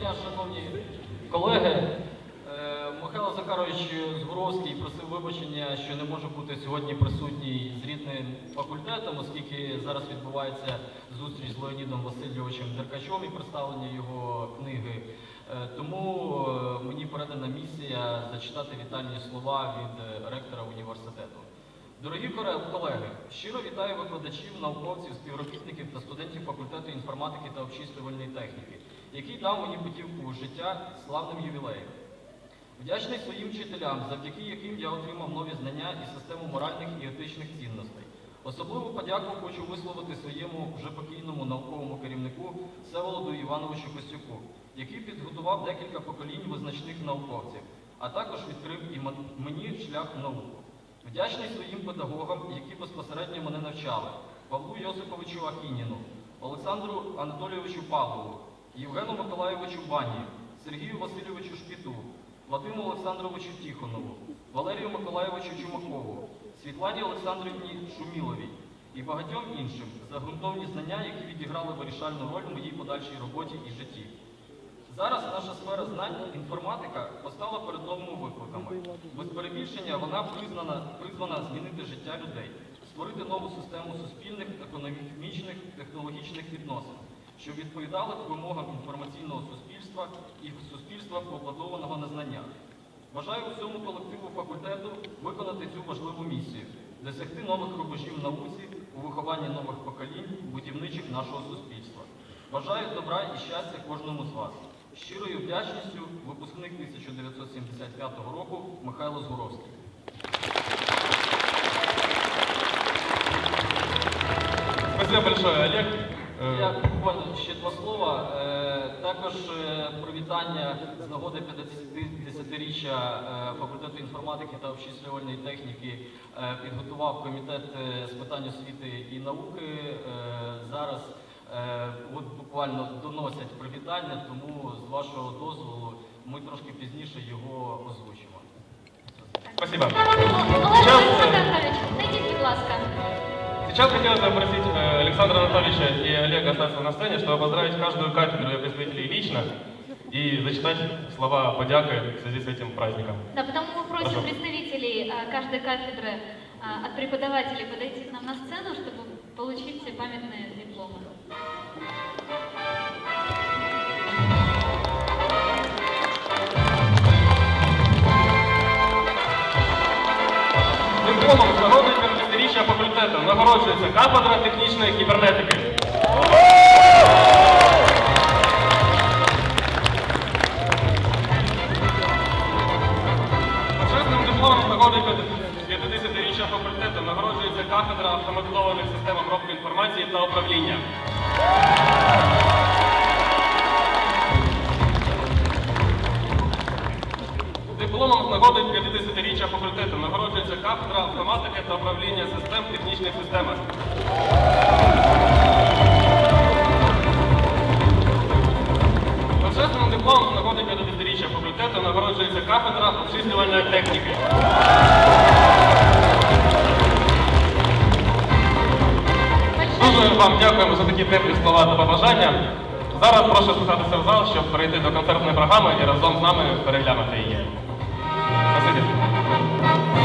дня, шановні колеги. Е, Михайло Захарович Згуровський просив вибачення, що не може бути сьогодні присутній з рідним факультетом, оскільки зараз відбувається зустріч з Леонідом Васильовичем Деркачом і представлення його книги. Е, Тому е, мені передана місія зачитати вітальні слова від ректора університету. Дорогі колеги, щиро вітаю викладачів, науковців, співробітників та студентів факультету інформатики та обчислювальної техніки, який дав мені путівку життя славним ювілеєм. Вдячний своїм вчителям, завдяки яким я отримав нові знання і систему моральних і етичних цінностей. Особливу подяку хочу висловити своєму вже покійному науковому керівнику Всеволоду Івановичу Костюку, який підготував декілька поколінь визначних науковців, а також відкрив і мені шлях в науку. Вдячний своїм педагогам, які безпосередньо мене навчали, Павлу Йосиповичу Ахініну, Олександру Анатолійовичу Павлову, Євгену Миколайовичу Бані, Сергію Васильовичу Шпіту, Вадиму Олександровичу Тіхонову, Валерію Миколайовичу Чумакову, Світлані Олександрівні Шуміловій і багатьом іншим за ґрунтовні знання, які відіграли вирішальну роль в моїй подальшій роботі і житті. Зараз наша сфера знань інформатика постала перед новими викликами. Без перебільшення вона признана, призвана змінити життя людей, створити нову систему суспільних, економічних, технологічних відносин, що відповідали вимогам інформаційного суспільства і суспільства побудованого на знаннях. Бажаю усьому колективу факультету виконати цю важливу місію, досягти нових рубежів науці, у вихованні нових поколінь, будівничих нашого суспільства. Бажаю добра і щастя кожному з вас. Щирою вдячністю випускник 1975 року Михайло Згуровський. Спасибо большое, Олег. Э, Я буквально ще два слова. Е, Також е, привітання з нагоди 50-річчя е, факультету інформатики та обчислювальної техніки е, підготував комітет е, з питань освіти і науки. Е, Зараз е, от буквально доносять привітання, тому з вашого дозволу ми трошки пізніше його озвучимо. Спасибо. Сейчас хотелось бы попросить э, Александра Анатольевича и Олега остаться на сцене, чтобы поздравить каждую кафедру и представителей лично и зачитать слова подяки в связи с этим праздником. Да, потому мы просим Пожалуйста. представителей а, каждой кафедры а, от преподавателей подойти к нам на сцену, чтобы получить все памятные дипломы. Дипломом з нагоди 50-річчя факультету нагороджується кафедра технічної кібернетики. Почесним дипломом нагоди 50-річчя факультету нагороджується кафедра автоматизованих систем обробки інформації та управління. Нагоди 50-річчя факультету нагороджується кафедра автоматики та управління систем технічних системах. Почесним дипломом з нагоди 50-річчя факультету нагороджується кафедра обчислювальної техніки. Дуже вам дякуємо за такі теплі слова та побажання. Зараз прошу спускатися в зал, щоб перейти до концертної програми і разом з нами переглянути її. Obrigado.